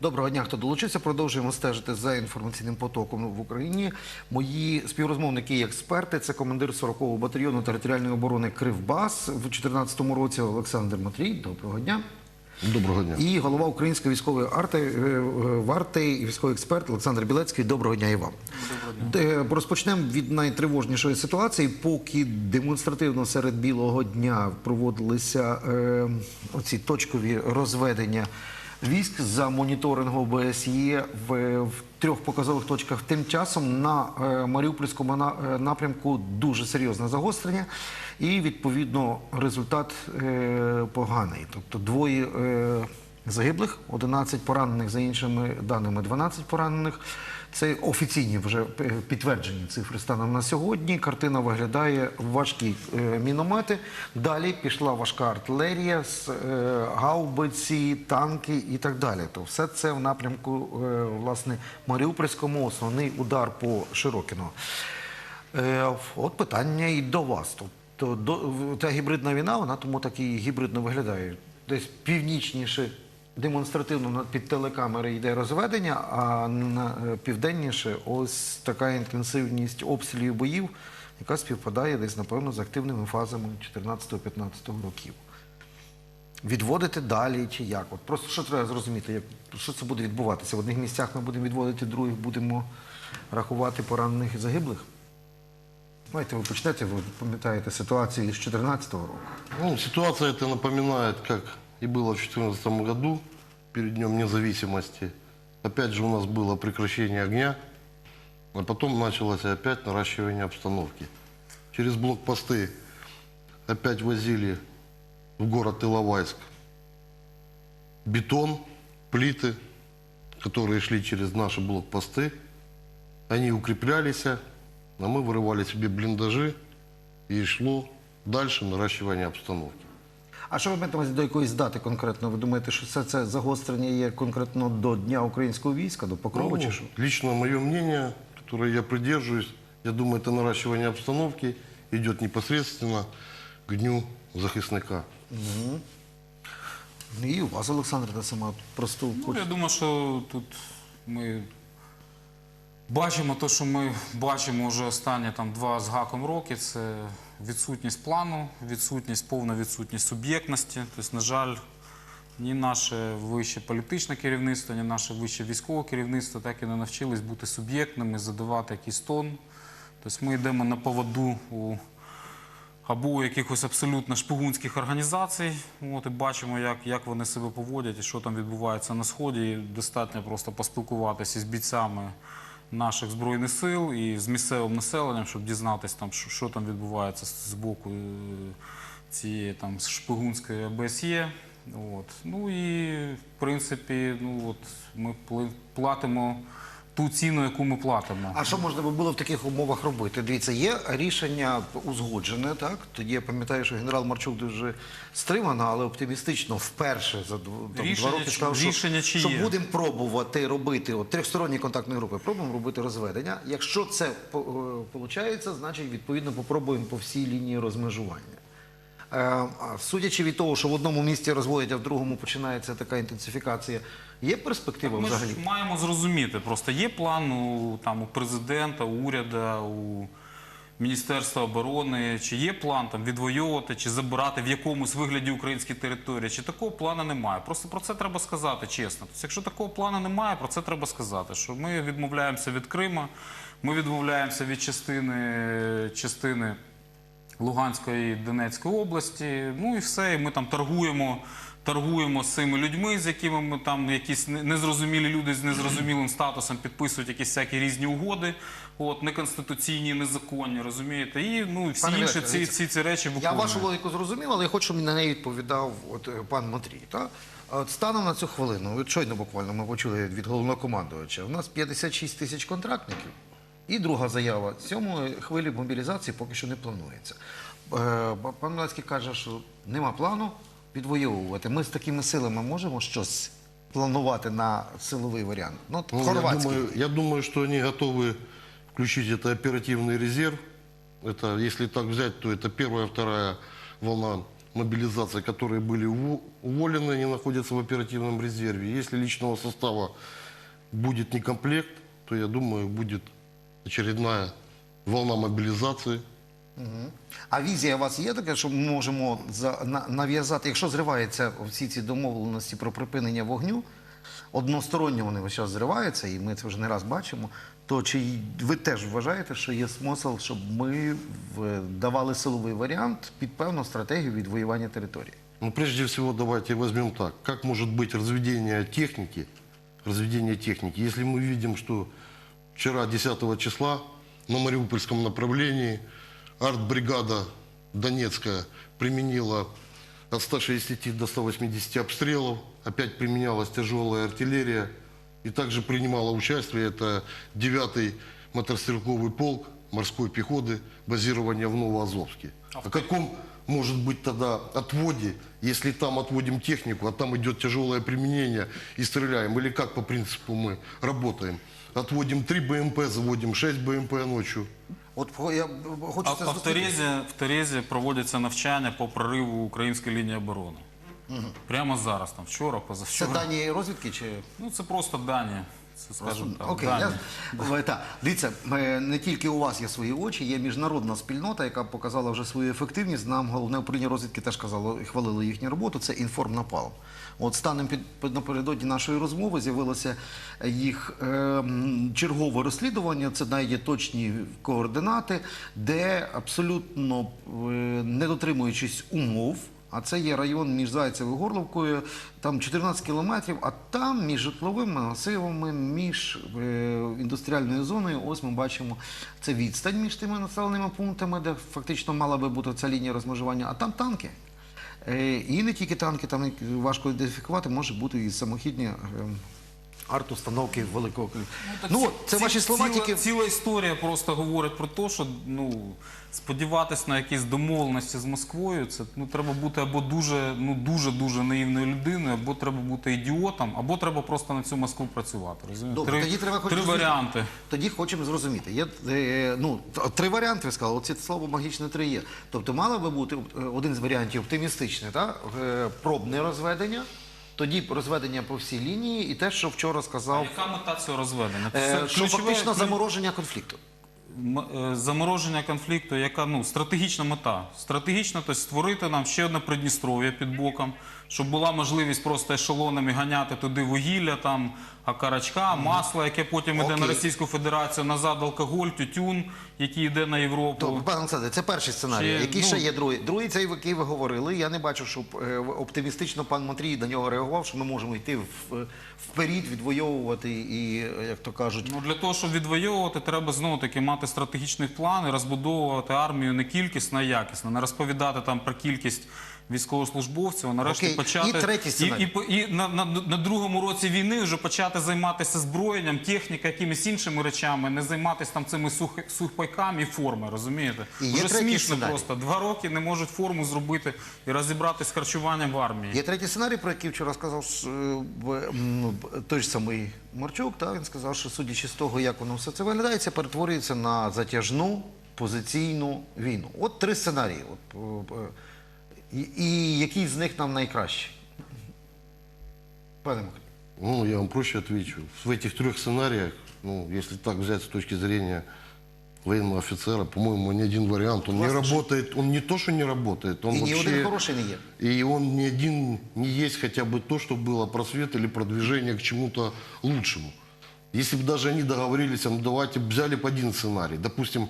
Доброго дня, хто долучився. Продовжуємо стежити за інформаційним потоком в Україні. Мої співрозмовники і експерти це командир 40-го батальйону територіальної оборони Кривбас в 2014 році Олександр Матрій. Доброго дня. Доброго дня. І голова української військової арти е, е, варти і військовий експерт Олександр Білецький. Доброго дня і вам. Е, Розпочнемо від найтривожнішої ситуації. Поки демонстративно серед білого дня проводилися е, оці точкові розведення військ за моніторингу ОБСЄ в, в трьох показових точках. Тим часом на е, Маріупольському на- е, напрямку дуже серйозне загострення, і відповідно результат е, поганий. Тобто двоє е, загиблих, 11 поранених за іншими даними, 12 поранених. Це офіційні вже е, підтверджені цифри станом на сьогодні. Картина виглядає важкі е, міномети. Далі пішла важка артилерія, е, гаубиці, танки і так далі. То все це в напрямку власне Маріупольському основний удар по Широкіну. Е, От питання і до вас. Тобто та гібридна війна, вона тому так і гібридно виглядає. Десь північніше демонстративно під телекамери йде розведення, а е, південніше ось така інтенсивність обстрілів боїв, яка співпадає десь, напевно, з активними фазами 14-15 років. Відводити далі чи як? От просто що треба зрозуміти, як, що це буде відбуватися? В одних місцях ми будемо відводити, в других будемо рахувати поранених і загиблих? Давайте ви почнете, ви пам'ятаєте ситуацію з 2014 року. Ну, ситуация это напоминает, как и было в 2014 году, перед Днем независимости. Опять же у нас было прекращение огня, а потом началось опять наращивание обстановки. Через блокпосты опять возили в город Иловайск бетон, плиты, которые шли через наши блокпосты. Они укреплялись, а мы вырывали себе блиндажи, и шло дальше наращивание обстановки. А що ви маєте до якоїсь дати конкретно? Ви думаєте, що це, це загострення є конкретно до Дня українського війська, до Покрова чи Ну, що? лично мое мнение, которое я придерживаюсь, я думаю, это наращивание обстановки идет непосредственно к дню захисника. І у вас, Олександр, та сама просто Ну, я думаю, що тут ми бачимо те, що ми бачимо вже останні там, два з гаком роки. Це відсутність плану, відсутність, повна відсутність суб'єктності. Тобто, на жаль, ні наше вище політичне керівництво, ні наше вище військове керівництво так і не навчились бути суб'єктними, задавати якийсь тон. Тобто ми йдемо на поводу у або якихось абсолютно шпигунських організацій. От, і бачимо, як, як вони себе поводять і що там відбувається на Сході. І достатньо просто поспілкуватися з бійцями наших Збройних сил і з місцевим населенням, щоб дізнатися, що, там відбувається з боку е, цієї шпигунської ОБСЄ. От. Ну і в принципі, ну, ми платимо ту ціну, яку ми платимо. А що можна було в таких умовах робити? Дивіться, є рішення узгоджене, так? Тоді я пам'ятаю, що генерал Марчук дуже стримано, але оптимістично вперше за там, Рішення два роки сказав, що, рішення чи що будемо пробувати робити от, трьохсторонні контактні групи, пробуємо робити розведення. Якщо це виходить, значить відповідно попробуємо по всій лінії розмежування. Е, судячи від того, що в одному місці розводять, а в другому починається така інтенсифікація, є перспектива Ми взагалі? ж маємо зрозуміти, просто є план у, там, у президента, у уряду, у Міністерства оборони, чи є план там, відвоювати, чи забирати в якомусь вигляді українські території, чи такого плану немає. Просто про це треба сказати чесно. Тобто, якщо такого плану немає, про це треба сказати, що ми відмовляємося від Крима, ми відмовляємося від частини, частини Луганської і Донецької області. Ну і все. І ми там торгуємо, торгуємо з цими людьми, з якими ми там якісь не- незрозумілі люди з незрозумілим статусом підписують якісь всякі різні угоди, от неконституційні, незаконні, розумієте? І ну всі Пане інші ці, ці, ці речі Я виконуємо. вашу логіку зрозумів, але я хочу, щоб на неї відповідав от, е, пан Матрій. Та? От станом на цю хвилину, от щойно буквально ми почули від головнокомандувача, у нас 56 тисяч контрактників. І друга заява, сьомої хвилі мобілізації поки що не планується. Е, ба- Пан Малецький каже, що нема плану відвоювати. Ми з такими силами можемо щось планувати на силовий варіант. Ну, от Ну, я, хорватський. думаю, я думаю, что они готовы включить это оперативный резерв. Это, если так взять, то это первая, вторая волна мобилизации, которые были уво- уволены, они находятся в оперативном резерве. Если личного состава будет некомплект, то, я думаю, будет очередная волна мобилизации. А візія у вас є така, що ми можемо за, на, нав'язати, якщо зриваються всі ці домовленості про припинення вогню, односторонньо вони весь час зриваються, і ми це вже не раз бачимо. То чи ви теж вважаєте, що є смисл, щоб ми в- давали силовий варіант під певну стратегію відвоювання території? Ну, прежде всего, давайте возьмем так. Как может быть разведение техники, разведение техники, если мы видим, что вчера, 10 числа, на Мариупольском направлении артбригада Донецкая применила от 160 до 180 обстрелов, опять применялась тяжелая артиллерия, и также принимала участие, это 9-й мотострелковый полк морской пехоты, базирование в Новоазовске. О каком может быть тогда отводе, если там отводим технику, а там идет тяжелое применение и стреляем? Или как по принципу мы работаем? Отводим 3 БМП, заводим 6 БМП ночью. От я хочу А, це а в. Терезі, в Терезі проводяться навчання по прориву української лінії оборони. Прямо зараз, там, вчора, Це позавчора. дані розвідки чи Ну, це просто дані. Це, скажімо так, Окей, я, е, так. Дивіться, не тільки у вас є свої очі, є міжнародна спільнота, яка показала вже свою ефективність. Нам головне управління розвідки теж казало, хвалило їхню роботу. Це інформнапал. От станом під, під напередодні нашої розмови з'явилося їх е, чергове розслідування. Це дає точні координати, де абсолютно е, не дотримуючись умов. А це є район між Зайцевою Горловкою, там 14 кілометрів, а там між житловими масивами, між е, індустріальною зоною, ось ми бачимо це відстань між тими населеними пунктами, де фактично мала би бути ця лінія розмежування, а там танки. Е, і не тільки танки, там важко ідентифікувати, може бути і самохідні е, арт-установки великого калібру. Ну, от, це Ці- ваші слова ціла, тільки. ціла історія просто говорить про те, що ну сподіватися на якісь домовленості з Москвою, це ну треба бути або дуже ну дуже дуже наївною людиною, або треба бути ідіотом, або треба просто на цю Москву працювати. Розумієте? Добре, три тоді треба три зрозуміти. варіанти. Тоді хочемо зрозуміти. Є е, ну, три варіанти, ви сказали, оці слово магічне три є. Тобто мало би бути е, один з варіантів оптимістичний, так? Е, пробне розведення, тоді розведення по всій лінії, і те, що вчора сказав, Яка мета цього розведення? е, що ключове- фактично замороження конфлікту. М- е, замороження конфлікту, яка ну стратегічна мета. Стратегічна, тобто створити нам ще одне Придністров'я під боком, щоб була можливість просто ешелонами ганяти туди вугілля, там акарачка, масло, яке потім йде на Окей. Російську Федерацію, назад алкоголь, тютюн, який йде на Європу. Тобто, пане Олександре, це перший сценарій. Який ну- ще є другий? Другий цей, який ви говорили. Я не бачу, щоб е, оптимістично пан Матрій до нього реагував, що ми можемо йти в, вперед, відвоювати і, е, як то кажуть, Ну, для того, щоб відвоювати, треба знову таки мати стратегічний план і розбудовувати армію не кількісно, а якісно, не розповідати там про кількість військовослужбовців, а нарешті Окей. Почати І третій сценарій. і, по- і на, на, на другому році війни вже почати займатися зброєнням, техніка, якимись іншими речами, не займатися там цими сух, сухпайками і форми, розумієте? І вже смішно сценарій. просто. Два роки не можуть форму зробити і розібратися з харчуванням в армії. Є третій сценарій, про який вчора сказав е, б- той ж самий Марчук. Та, він сказав, що судячи з того, як воно все це виглядає, це перетворюється на затяжну позиційну війну. От три сценарії. От, е, е, і, і який з них нам найкращий? Пане Миколі. Ну, я вам проще отвечу. В этих трех сценариях, ну, если так взять с точки зрения военного офицера, по-моему, ни один вариант. Он не Классно, работает, он не то, что не работает, он І ні вообще... один хороший не є. И он ни один не есть хотя бы то, что было просвет или продвижение к чему-то лучшему. Если бы даже они договорились, а ну давайте б взяли бы один сценарий. Допустим,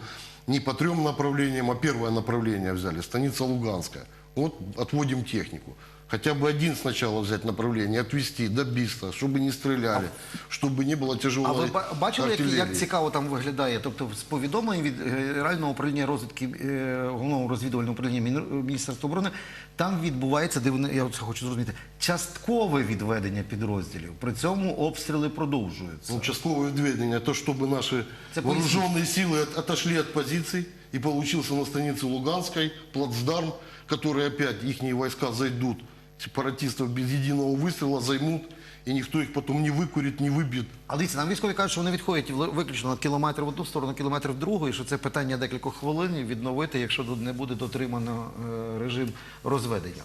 не по трем направлениям, а первое направление взяли, станица Луганская. Вот отводим технику. Хотя бы один сначала взять направление, отвести до Биста, чтобы не стреляли, чтобы не было А тяжелой ви ба- бачили, як, артиллерии. як цікаво там виглядає? Тобто з повідомлень від е, Генерального управління розвідки е, головного розвідувального управління Міні- Міністерства оборони, там відбувається, де вони, я це хочу зрозуміти, часткове відведення підрозділів. При цьому обстріли продовжуються. Ну, Участковое ведение, то, чтобы наши Это вооруженные силы от- отошли от позиций, и получился на станице Луганской плацдарм, который опять их войска зайдут сепаратистов без единого выстрела займут, и никто их потом не выкурит, не выбьет. А дивіться, нам військові кажуть, що вони відходять ли- виключно на кілометр в одну сторону, кілометр в другу, і що це питання декількох хвилин відновити, якщо тут не буде дотримано е, режим розведення.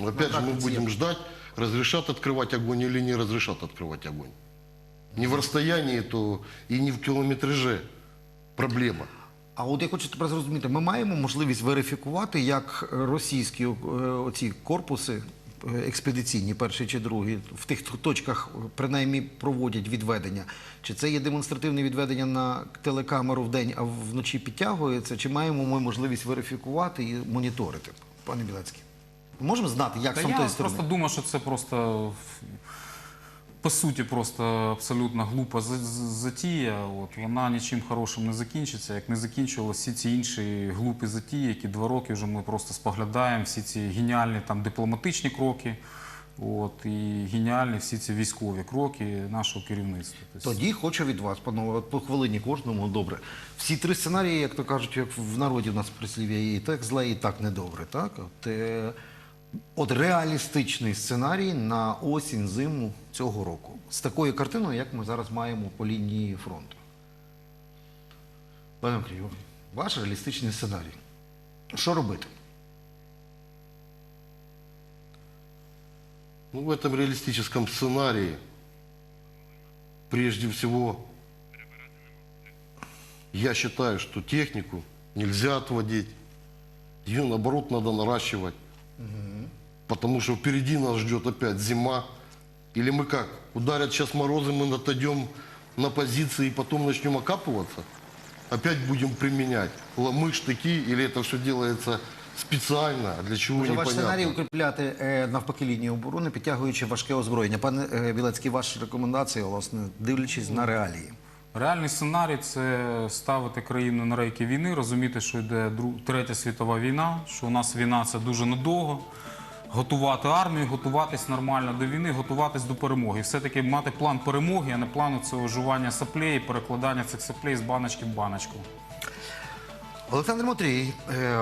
Опять же, так мы вот будем съем. ждать, разрешат открывать огонь или не разрешат открывать огонь. Не в расстоянии, то и не в километраже проблема. А от я хочу тепер зрозуміти, ми маємо можливість верифікувати, як російські е, оці корпуси е, експедиційні, перший чи другий, в тих точках принаймні проводять відведення. Чи це є демонстративне відведення на телекамеру в день, а вночі підтягується? Чи маємо ми можливість верифікувати і моніторити, пане Білецький? Можемо знати, як Та з я просто думаю, що це просто по суті просто абсолютно глупа за- за- затія. От вона нічим хорошим не закінчиться, як не закінчувалися всі ці інші глупі затії, які два роки вже ми просто споглядаємо, всі ці геніальні там дипломатичні кроки. От і геніальні всі ці військові кроки нашого керівництва. Тобто, Тоді хочу від вас, панове, по хвилині кожному добре. Всі три сценарії, як то кажуть, як в народі у нас прислів'я і так зле, і так недобре. Так? От, е, от реалістичний сценарій на осінь зиму цього року. З такою картиною, як ми зараз маємо по лінії фронту. Пане Андрію, ваш реалістичний сценарій. Що робити? Ну, в этом реалистическом сценарии, прежде всего, я считаю, что технику нельзя отводить. Ее, наоборот, надо наращивать. Потому что впереди нас ждет опять зима. Или мы как? Ударят сейчас морозы, мы отойдем на позиции и потом начнем окапываться? Опять будем применять ломы, штыки? Или это все делается специально? Для чего Може, ваш непонятно? сценарій укріпляти е, навпаки лінію оборони, підтягуючи важке озброєння. Пане е, Білецький, ваші рекомендації, власне, дивлячись на реалії. Реальний сценарій це ставити країну на рейки війни, розуміти, що йде третя світова війна, що у нас війна це дуже надовго. Готувати армію, готуватись нормально до війни, готуватись до перемоги. Все-таки мати план перемоги, а не плану цього жування саплей перекладання цих саплей з баночки в баночку. Олександр Мотрій, е,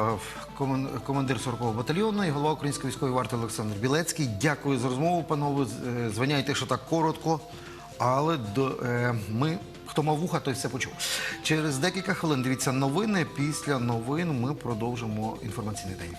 командир 40-го батальйону і голова української військової варти Олександр Білецький. Дякую за розмову, панове. Е, Звиняйте, що так коротко, але е, ми, хто мав вуха, той все почув. Через декілька хвилин дивіться новини. Після новин ми продовжимо інформаційний день.